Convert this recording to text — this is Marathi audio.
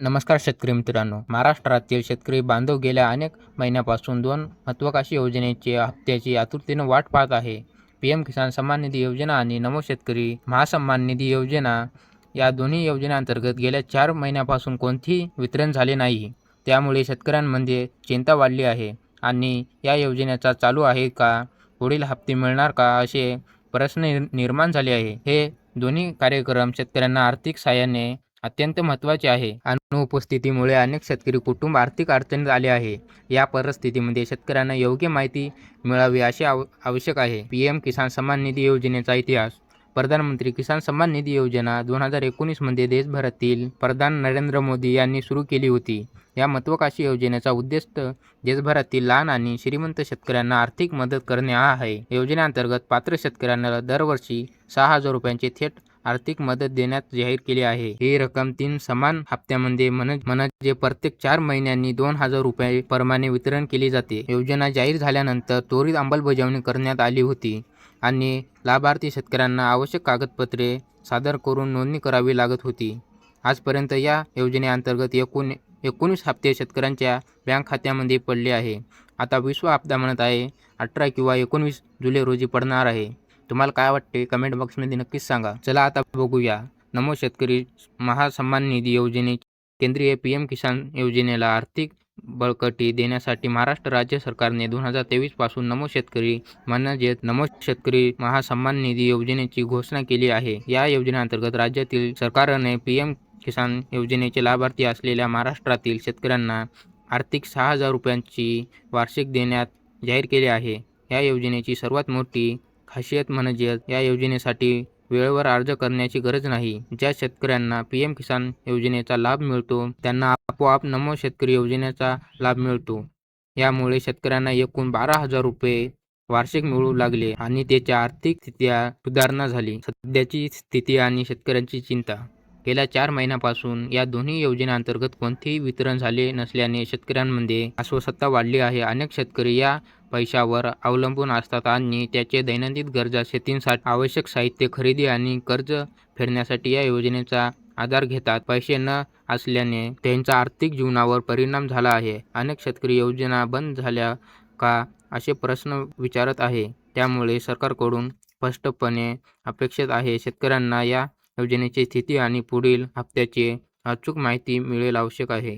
नमस्कार शेतकरी मित्रांनो. महाराष्ट्रातील शेतकरी बांधव गेल्या अनेक महिन्यापासून दोन महत्त्वाकांक्षी योजनेचे हप्त्याची आतुरतेनं वाट पाहत आहे. पी एम किसान सन्मान निधी योजना आणि नमो शेतकरी महासन्मान निधी योजना या दोन्ही योजनेअंतर्गत गेल्या चार महिन्यापासून कोणतेही वितरण झाले नाही. त्यामुळे शेतकऱ्यांमध्ये चिंता वाढली आहे. आणि या योजनेचा चालू आहे का? पुढील हप्ते मिळणार का? असे प्रश्न निर्माण झाले आहे. हे दोन्ही कार्यक्रम शेतकऱ्यांना आर्थिक सहाय्याने अत्यंत महत्त्वाचे आहे. अनुपस्थितीमुळे अनेक शेतकरी कुटुंब आर्थिक अडचणीत आले आहे. या परिस्थितीमध्ये शेतकऱ्यांना योग्य माहिती मिळावी असे आव आवश्यक आहे. पी एम किसान सन्मान निधी योजनेचा इतिहास. प्रधानमंत्री किसान सन्मान निधी योजना दोन हजार एकोणीसमध्ये देशभरातील प्रधान नरेंद्र मोदी यांनी सुरू केली होती. या महत्त्वाकांक्षी योजनेचा उद्देश देशभरातील लहान आणि श्रीमंत शेतकऱ्यांना आर्थिक मदत करणे हा आहे. योजनेअंतर्गत पात्र शेतकऱ्यांना दरवर्षी सहा हजार रुपयांचे थेट आर्थिक मदत देण्यात जाहीर केली आहे. ही रक्कम तीन समान हप्त्यामध्ये म्हणजे प्रत्येक चार महिन्यांनी दोन हजार रुपये प्रमाणे वितरण केली जाते. योजना जाहीर झाल्यानंतर त्वरित अंमलबजावणी करण्यात आली होती आणि लाभार्थी शेतकऱ्यांना आवश्यक कागदपत्रे सादर करून नोंदणी करावी लागत होती. आजपर्यंत या योजनेअंतर्गत एकूण एकोणीस हप्ते शेतकऱ्यांच्या बँक खात्यामध्ये पडले आहे. आता विश्व हप्ता म्हणत आहे अठरा किंवा एकोणवीस जुलै रोजी पडणार आहे. तुम्हाला काय वाटते? कमेंट बॉक्समध्ये नक्कीच सांगा. चला आता बघूया. नमो शेतकरी महासन्मान निधी योजने केंद्रीय पी एम किसान योजनेला आर्थिक बळकटी देण्यासाठी महाराष्ट्र राज्य सरकारने दोन हजार तेवीसपासून नमो शेतकरी म्हणजेच नमो शेतकरी महासन्मान निधी योजनेची घोषणा केली आहे. या योजनेअंतर्गत राज्यातील सरकारने पी एम किसान योजनेचे लाभार्थी असलेल्या महाराष्ट्रातील शेतकऱ्यांना आर्थिक सहा हजार रुपयांची वार्षिक देण्यात जाहीर केले आहे. या योजनेची सर्वात मोठी खासियत म्हणजे या योजनेसाठी वेळेवर अर्ज करण्याची गरज नाही. ज्या शेतकऱ्यांना पीएम किसान योजनेचा लाभ मिळतो त्यांना आपोआप नमो शेतकरी योजनेचा लाभ मिळतो. यामुळे शेतकऱ्यांना एकूण बारा हजार रुपये वार्षिक मिळू लागले आणि त्याच्या आर्थिक स्थिती सुधारणा झाली. सध्याची स्थिती आणि शेतकऱ्यांची चिंता गेल्या चार महिन्यापासून या दोन्ही योजनेअंतर्गत कोणतेही वितरण झाले नसल्याने शेतकऱ्यांमध्ये अस्वस्थता वाढली आहे. अनेक शेतकरी या पैशावर अवलंबून असतात आणि त्याचे दैनंदिन गरजा शेतींसाठी आवश्यक साहित्य खरेदी आणि कर्ज फेडण्यासाठी या योजनेचा आधार घेतात. पैसे न असल्याने त्यांच्या आर्थिक जीवनावर परिणाम झाला आहे. अनेक शेतकरी योजना बंद झाल्या का असे प्रश्न विचारत आहे. त्यामुळे सरकारकडून स्पष्टपणे अपेक्षित आहे शेतकऱ्यांना या योजनेची स्थिती आणि पुढील हप्त्याची अचूक माहिती मिळेल आवश्यक आहे.